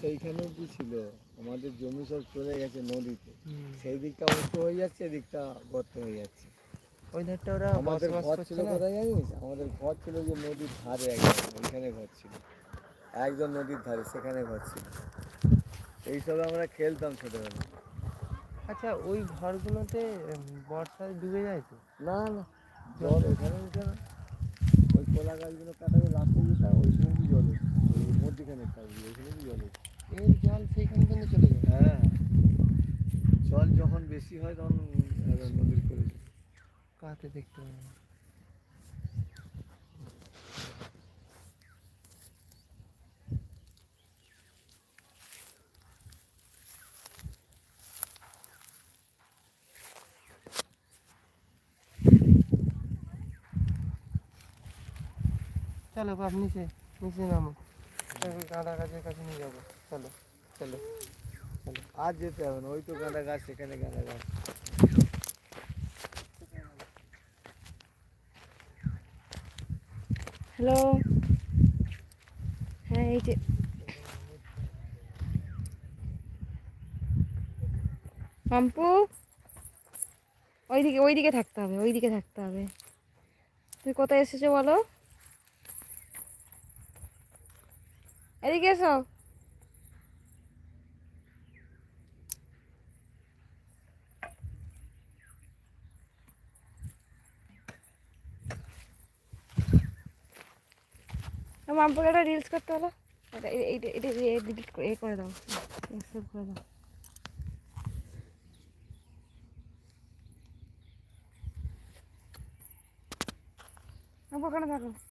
সেইখানে কি ছিল? আমাদের জমি সব চলে গেছে নদীতে। সেই দিকটা উঁচু হয়ে যাচ্ছে এদিকটা গর্ত হয়ে যাচ্ছে। ওই ধারটা ওরা আমাদের ঘর ছিল কোথায় জানিস? আমাদের ঘর ছিল যে নদীর ধারে একদম ওইখানে ঘর ছিল। একদম নদীর ধারে সেখানে ঘর ছিল। এইসবে আমরা খেলতাম ছোটবেলা আচ্ছা ওই ঘরগুলোতে বর্ষায় ডুবে যায় তো? না না। জল ওখানে উঠে না। ওই কলা গাছগুলো কাটাবে লাফিয়ে যেতাম ওইখানে কি জল ওই মধ্যখানে থাকবে ওইখানে কি জল এর জল সেইখানে কিন্তু চলে যায় হ্যাঁ জল যখন বেশি হয় তখন নদীর করে। কাতে দেখতে পাবে। চলো বাপ নিচে নিচে নামো গাঁদা গাছের কাছে নিয়ে যাব। চলো চলো চলো। আর যেতে হবে না, ওই তো গাঁদা গাছ, সেখানে গাঁদা গাছ। হ্যালো? হ্যাঁ এই যে। মাম্পু ওইদিকে ওইদিকে থাকতে হবে, ওইদিকে থাকতে হবে। তুমি কোথায় এসেছ বলো? এদিকে এসো মাম্পুকে একটা রিলস করতে হলো এটা এটা এটা এডিট করে এ করে দাও সেভ করে দাও মাম্পু ওখানে থাকো